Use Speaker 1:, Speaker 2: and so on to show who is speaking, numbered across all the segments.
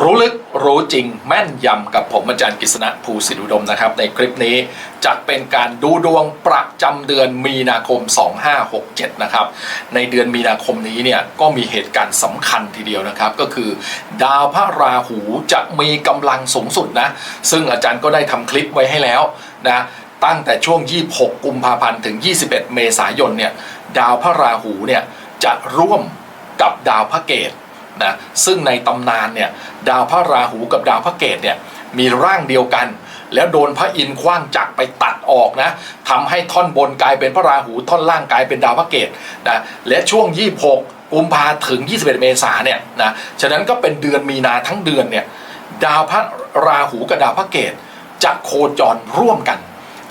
Speaker 1: รู้ลึกรู้จริงแม่นยำกับผมอาจารย์กฤษณะภูสิทธิอุดมนะครับ ในคลิปนี้จะเป็นการดูดวงประจำเดือนมีนาคม 2567 นะครับ ในเดือนมีนาคมนี้เนี่ยก็มีเหตุการณ์สำคัญทีเดียวนะครับ ก็คือ ดาวพระราหูจะมีกำลังสูงสุดนะ ซึ่งอาจารย์ก็ได้ทำคลิปไว้ให้แล้วนะตั้งแต่ช่วง 26 กุมภาพันธ์ถึง 21 เมษายนเนี่ยดาวพระราหูเนี่ยจะร่วมกับดาวพระเกต นะซึ่งในตำนานเนี่ยดาวพระราหูกับดาวพระเกตเนี่ยมีร่างเดียวกัน แล้วโดนพระอินทร์คว้างจักรไปตัดออกนะทำให้ท่อนบนกลายเป็นพระราหูท่อนล่างกลายเป็นดาวพระเกตนะและช่วง 26กุมภาถึง 21 เมษาเนี่ยนะฉะนั้นก็เป็นเดือนมีนาทั้งเดือนเนี่ยดาวพระราหูกับดาวพระเกตจะโคจรร่วมกัน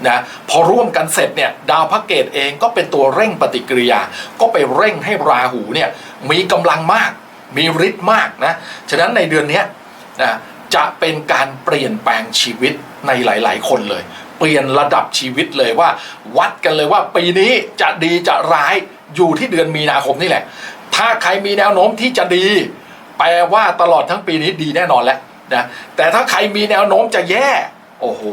Speaker 1: นะพอร่วมกันเสร็จเนี่ยดาวพระเกตเองก็เป็นตัวเร่งปฏิกิริยา ก็ไปเร่งให้ราหูเนี่ยมีกำลังมาก มีฤทธิ์มากนะฉะนั้นในเดือนนี้นะจะเป็นการเปลี่ยนแปลงชีวิตในหลาย ๆ คนเลย เปลี่ยนระดับชีวิตเลยว่า วัดกันเลยว่าปีนี้จะดีจะร้ายอยู่ที่เดือนมีนาคมนี่แหละ ถ้าใครมีแนวโน้มที่จะดี แปลว่าตลอดทั้งปีนี้ดีแน่นอนแล้วนะแต่ถ้าใครมีแนวโน้มจะแย่โอ้โห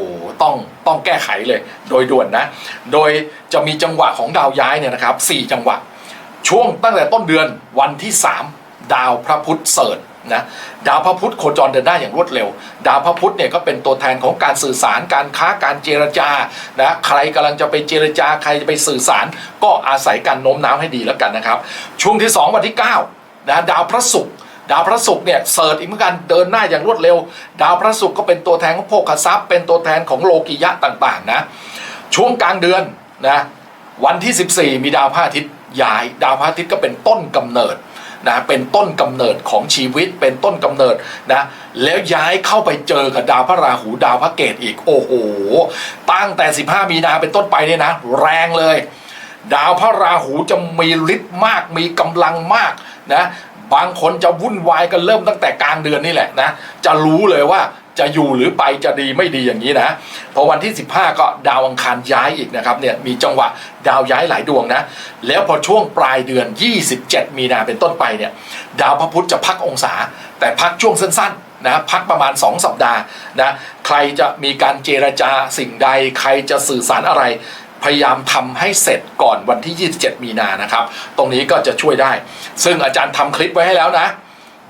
Speaker 1: ต้อง ต้องแก้ไขเลย โดยด่วนนะ โดยจะมีจังหวะของดาวย้ายเนี่ยนะครับ 4 จังหวะ ช่วงตั้งแต่ต้นเดือนวันที่ 3 ดาวพระพุธเสริฐนะดาวพระพุธโคจรเดินหน้าอย่างรวดเร็ว ดาวพระพุธเนี่ยก็เป็นตัวแทนของการสื่อสารการค้าการเจรจานะใครกำลังจะไปเจรจาใครจะไปสื่อสาร ก็อาศัยการโน้มน้าวให้ดีแล้วกันนะครับ ช่วงที่ 2 วันที่9นะดาวพระศุกร์ดาวพระศุกร์เนี่ยเสิร์ชอีกเหมือนกันเดินหน้าอย่างรวดเร็ว ดาวพระศุกร์ก็เป็นตัวแทนของโภคทรัพย์ เป็นตัวแทนของโลกิยะต่างๆนะช่วงกลางเดือนนะวันที่ 14 มีดาวพระอาทิตย์ย้าย ดาวพระอาทิตย์ก็เป็นต้นกำเนิด นะเป็นต้นกำเนิดของชีวิตเป็นต้นกำเนิดนะแล้วย้ายเข้าไปเจอกับดาวพระราหูดาวพระเกตอีกโอ้โหตั้งแต่ 15 มีนาเป็นต้นไปเนี่ยนะ แรงเลย ดาวพระราหูจะมีฤทธิ์มากมีกำลังมากนะบางคนจะวุ่นวายกันเริ่มตั้งแต่กลางเดือนนี่แหละนะจะรู้เลยว่า จะอยู่หรือไปจะดีไม่ดีอย่างนี้นะพอวันที่ 15 ก็ดาวอังคารย้ายอีกนะครับเนี่ยมีจังหวะดาวย้ายหลายดวงนะแล้วพอช่วงปลายเดือน 27 มีนาเป็นต้นไปเนี่ยดาวพระพุธจะพักองศา แต่พักช่วงสั้นๆนะพักประมาณ 2 สัปดาห์นะใครจะมีการเจรจาสิ่งใด ใครจะสื่อสารอะไรพยายามทำให้เสร็จก่อนวันที่ 27 มีนานะครับ ตรงนี้ก็จะช่วยได้ ซึ่งอาจารย์ทำคลิปไว้ให้แล้วนะ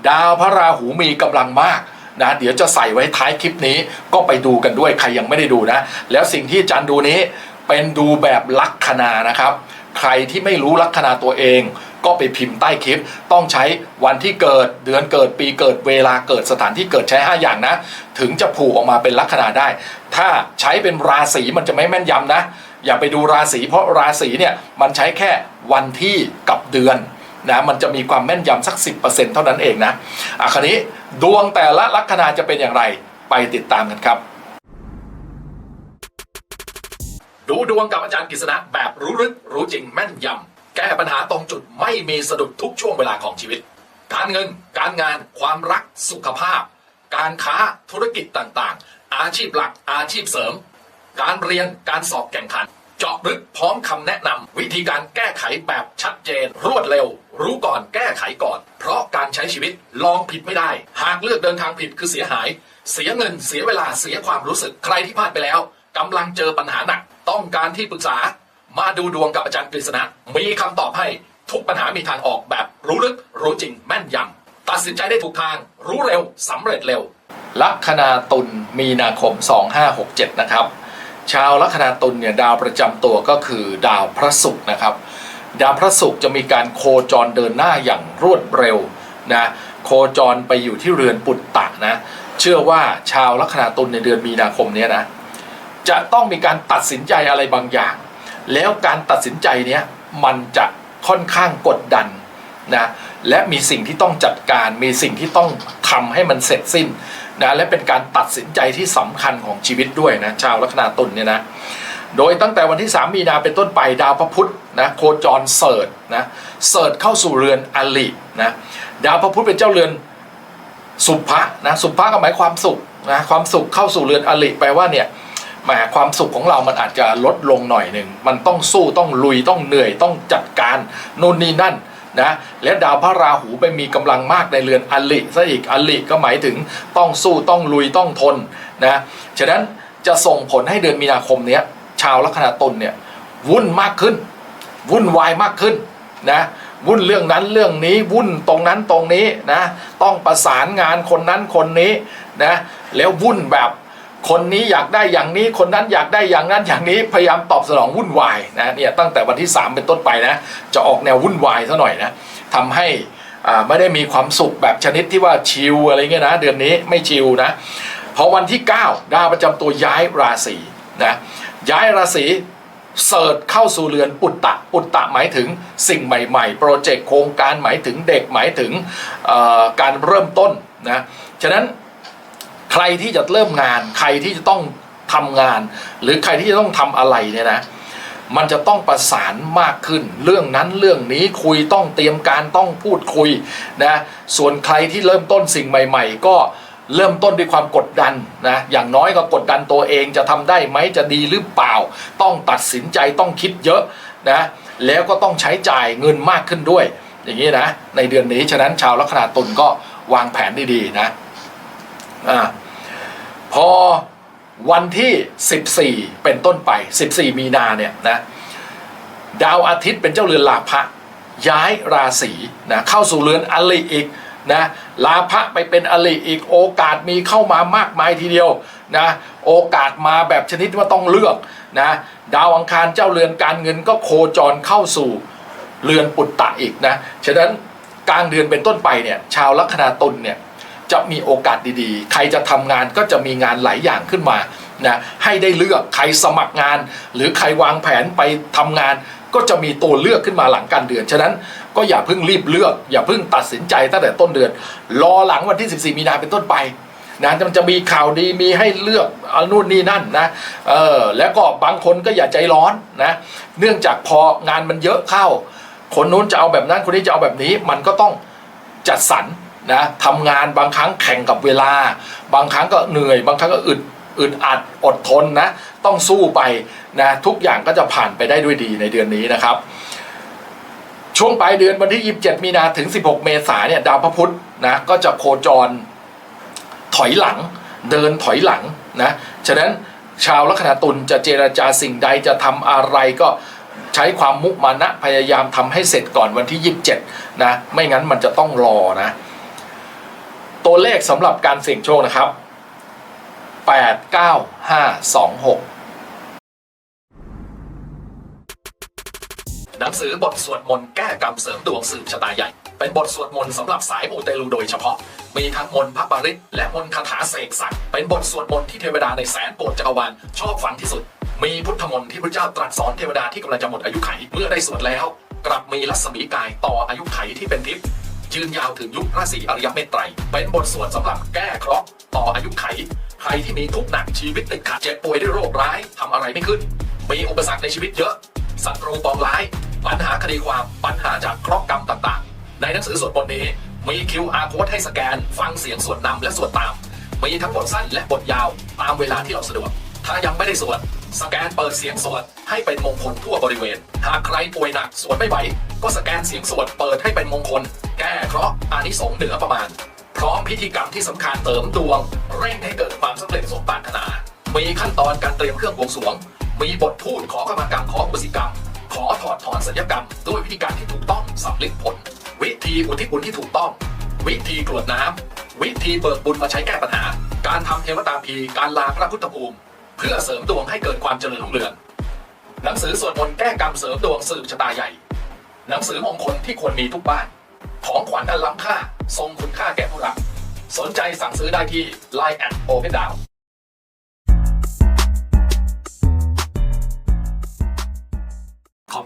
Speaker 1: ดาวพระราหูมีกำลังมาก นะเดี๋ยวจะใส่ไว้ท้ายคลิปนี้ก็ไปดูกันด้วยใครยังไม่ได้ดูนะ แล้วสิ่งที่จารย์ดูนี้เป็นดูแบบลัคนานะครับ ใครที่ไม่รู้ลัคนาตัวเองก็ไปพิมพ์ใต้คลิป ต้องใช้วันที่เกิดเดือนเกิดปีเกิดเวลาเกิดสถานที่เกิดใช้ 5 อย่างนะ ถึงจะผูกออกมาเป็นลัคนาได้ ถ้าใช้เป็นราศีมันจะไม่แม่นยำนะ อย่าไปดูราศีเพราะราศีเนี่ยมันใช้แค่วันที่กับเดือน นะมันจะมีความแม่นยำสัก 10%เท่านั้นเองนะอะคราวนี้ดวงแต่ละลัคนาจะเป็นอย่างไรไปติดตามกันครับ ดูดวงกับอาจารย์กฤษณะแบบรู้ลึกรู้จริงแม่นยำแก้ปัญหาตรงจุดไม่มีสะดุดทุกช่วงเวลาของชีวิต การเงิน การงาน ความรักสุขภาพ การค้าธุรกิจต่างๆ อาชีพหลักอาชีพเสริม การเรียนการสอบแข่งขัน เจาะลึกพร้อมคำแนะนำวิธีการแก้ไขแบบชัดเจน รวดเร็ว รู้ก่อนแก้ไขก่อน เพราะการใช้ชีวิตลองผิดไม่ได้ หากเลือกเดินทางผิดคือเสียหาย เสียเงินเสียเวลาเสียความรู้สึกใครที่พลาดไปแล้วกำลังเจอปัญหาหนัก ต้องการที่ปรึกษา มาดูดวงกับอาจารย์กฤษณะ มีคำตอบให้ทุกปัญหามีทางออกแบบรู้ลึก รู้จริงแม่นยำตัดสินใจได้ถูกทาง รู้เร็วสำเร็จเร็วลัคนาตุลมีนาคม 2567 นะครับ ชาวลัคนาตุลเนี่ยดาวประจำตัวก็คือดาวพระศุกร์นะครับ ดาวพระศุกร์จะมีการโคจรเดินหน้าอย่างรวดเร็วนะโคจรไปอยู่ที่เรือนปุตตะนะเชื่อว่าชาวลัคนาตุลในเดือนมีนาคมนี้นะจะต้องมีการตัดสินใจอะไรบางอย่าง แล้วการตัดสินใจเนี้ยมันจะค่อนข้างกดดันนะและมีสิ่งที่ต้องจัดการ มีสิ่งที่ต้องทำให้มันเสร็จสิ้นนะและเป็นการตัดสินใจที่สำคัญของชีวิตด้วยนะชาวลัคนาตุลเนี่ยนะ โดยตั้งแต่วันที่ 3 มีนาเป็นต้นไปดาวพระพุธนะโคจรเสิร์ชนะเสิร์ชเข้าสู่เรือนอลินะดาวพระพุธเป็นเจ้าเรือนสุภะนะสุภะก็หมายความสุขนะความสุขเข้าสู่เรือนอลิแปลว่าเนี่ยแหมความสุขของเรามันอาจจะลดลงหน่อยหนึ่งมันต้องสู้ต้องลุยต้องเหนื่อยต้องจัดการนู่นนี่นั่นนะและดาวพระราหูไปมีกำลังมากในเรือนอลิซะอีกอลิก็หมายถึงต้องสู้ต้องลุยต้องทนนะฉะนั้นจะส่งผลให้เดือนมีนาคมเนี้ย ชาวลัคนาตุลเนี่ยวุ่นมากขึ้น วุ่นวายมากขึ้นนะวุ่นเรื่องนั้นเรื่องนี้วุ่นตรงนั้นตรงนี้นะต้องประสานงานคนนั้นคนนี้นะแล้ววุ่นแบบคนนี้อยากได้อย่างนี้คนนั้นอยากได้อย่างนั้นอย่างนี้พยายามตอบสนองวุ่นวายนะเนี่ยตั้งแต่วันที่ 3 เป็นต้นไปนะจะออกแนววุ่นวายซะหน่อยนะทำให้อ่าไม่ได้มีความสุขแบบชนิดที่ว่าชิลอะไรเงี้ยนะเดือนนี้ไม่ชิลนะพอวันที่ 9 ดาวประจำตัวย้ายราศีนะ ย้ายราศีเสิร์ชเข้าสู่เรือนปุตตะ ปุตตะหมายถึงสิ่งใหม่ๆ โปรเจกต์โครงการหมายถึงเด็กหมายถึงการเริ่มต้นนะฉะนั้นใครที่จะเริ่มงาน ใครที่จะต้องทำงาน หรือใครที่จะต้องทำอะไรเนี่ยนะมันจะต้องประสานมากขึ้น เรื่องนั้นเรื่องนี้คุยต้องเตรียมการต้องพูดคุยนะส่วนใครที่เริ่มต้นสิ่งใหม่ ๆ ก็ เริ่มต้นด้วยความกดดันนะอย่างน้อยก็กดดันตัวเองจะทำได้ไหมจะดีหรือเปล่า ต้องตัดสินใจต้องคิดเยอะนะแล้วก็ต้องใช้จ่ายเงินมากขึ้นด้วย อย่างนี้นะ ในเดือนนี้ฉะนั้นชาวลัคนาตุลก็วางแผนดีๆนะอ่าพอวันที่ 14 เป็นต้นไป 14 มีนาเนี่ยนะดาวอาทิตย์เป็นเจ้าเรือนลาภะย้ายราศีนะเข้าสู่เรือนอลิอีก นะลาภะไปเป็นอลิอีกโอกาสมีเข้ามามากมายทีเดียวนะโอกาสมาแบบชนิดว่าต้องเลือกนะดาวอังคารเจ้าเรือนการเงินก็โคจรเข้าสู่เรือนปุตตะอีกนะฉะนั้นกลางเดือนเป็นต้นไปเนี่ยชาวลัคนาตุลเนี่ยจะมีโอกาสดีๆ ใครจะทำงานก็จะมีงานหลายอย่างขึ้นมานะให้ได้เลือกใครสมัครงาน หรือใครวางแผนไปทำงานก็จะมีตัวเลือกขึ้นมาหลังการเดือน ฉะนั้น ก็อย่าเพิ่งรีบเลือก อย่าเพิ่งตัดสินใจตั้งแต่ต้นเดือน รอหลังวันที่ 14 มีนาเป็นต้นไปนะมันจะมีข่าวดีมีให้เลือกเอานู่นนี่นั่นนะเออแล้วก็บางคนก็อย่าใจร้อนนะเนื่องจากพองานมันเยอะเข้า คนนู้นจะเอาแบบนั้นคนนี้จะเอาแบบนี้มันก็ต้องจัดสรรนะทำงานบางครั้งแข่งกับเวลา บางครั้งก็เหนื่อย บางครั้งก็อึดอึดอัดอดทนนะ ต้องสู้ไปนะทุกอย่างก็จะผ่านไปได้ด้วยดีในเดือนนี้นะครับ ช่วงปลายเดือนวันที่ 27 มีนาถึง 16 เมษาเนี่ย ดาวพระพุธนะก็จะโคจรถอยหลัง เดินถอยหลังนะฉะนั้นชาวลัคนาตุลจะเจรจาสิ่งใดจะทำอะไรก็ใช้ความมุมานะพยายามทำให้เสร็จก่อนวันที่ 27 นะ ไม่งั้นมันจะต้องรอนะ ตัวเลขสำหรับการเสี่ยงโชคนะครับ 8 9 5 2 6 หนังสือบทสวดมนต์แก้กรรมเสริมดวงสืบชะตาใหญ่ เป็นบทสวดมนต์สำหรับสายมูเตลูโดยเฉพาะ มีทั้งมนต์พระปริตและมนต์คาถาเสกสรรเป็นบทสวดมนต์ที่เทวดาในแสนโกฏจักรวาลชอบฟังที่สุด มีพุทธมนต์ที่พระเจ้าตรัสสอนเทวดาที่กำลังจะหมดอายุไข เมื่อได้สวดแล้ว กลับมีรัศมีกายต่ออายุไขที่เป็นทิพย์ยืนยาวถึงยุคพระศรีอริยเมตไตร เป็นบทสวดสำหรับแก้เคราะห์ต่ออายุไข ใครที่มีทุกข์หนักชีวิตติดขัดเจ็บป่วยด้วยโรคร้ายทำอะไรไม่ขึ้น มีอุปสรรคในชีวิตเยอะศัตรูปองร้าย ปัญหาคดีความปัญหาจากเคราะห์กรรมต่างๆ ในหนังสือสวดบทนี้ มี QR code ให้สแกน ฟังเสียงสวดนำและสวดตาม มีทั้งบทสั้นและบทยาวตามเวลาที่เราสะดวก ถ้ายังไม่ได้สวด สแกนเปิดเสียงสวดให้เป็นมงคลทั่วบริเวณ หากใครป่วยหนักสวดไม่ไหว ก็สแกนเสียงสวดเปิดให้เป็นมงคล แก้เคราะห์อานิสงส์เหนือประมาณ พร้อมพิธีกรรมที่สำคัญเติมดวง เร่งให้เกิดความสำเร็จสมปรารถนา มีขั้นตอนการเตรียมเครื่องบวงสรวง มีบทพูดขอกรรมกรรมขออุสิกรรม ขอถอดถอนสัญญกรรม ด้วยวิธีการที่ถูกต้องสำลิดผล วิธีอุทิศบุญที่ถูกต้อง วิธีกรวดน้ำวิธีเบิกบุญมาใช้แก้ปัญหา การทำเทวตาพีการลาพระพุทธภูมิ เพื่อเสริมดวงให้เกิดความเจริญรุ่งเรืองหนังสือสวดมนต์แก้กรรมเสริมดวงสืบชะตาใหญ่ หนังสือมงคลที่ควรมีทุกบ้าน ของขวัญอันล้ำค่า ทรงคุณค่าแก่ผู้รับ สนใจสั่งซื้อได้ที่ Line แอด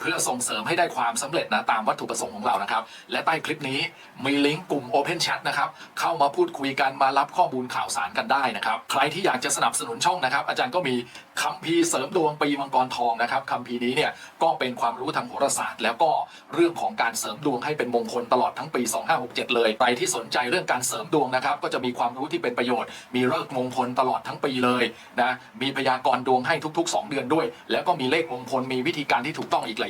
Speaker 1: เพื่อส่งเสริมให้ได้ความสำเร็จนะตามวัตถุประสงค์ของเรานะครับ และใต้คลิปนี้มีลิงก์กลุ่ม Open Chat นะครับ เข้ามาพูดคุยกันมารับข้อมูลข่าวสารกันได้นะครับ ใครที่อยากจะสนับสนุนช่องนะครับ อาจารย์ก็มีคัมภีร์เสริมดวงปีมังกรทองนะครับคัมภีร์นี้เนี่ยก็เป็นความรู้ทางโหราศาสตร์ แล้วก็เรื่องของการเสริมดวงให้เป็นมงคลตลอดทั้งปี 2567 เลยใครที่สนใจเรื่องการเสริมดวงนะครับ ก็จะมีความรู้ที่เป็นประโยชน์ มีเลิกมงคลตลอดทั้งปีเลยนะมีพยากรณ์ดวงให้ทุก ๆ 2 เดือนด้วย แล้วก็มีเลขมงคลมีวิธีการที่ถูกต้องอีกหลาย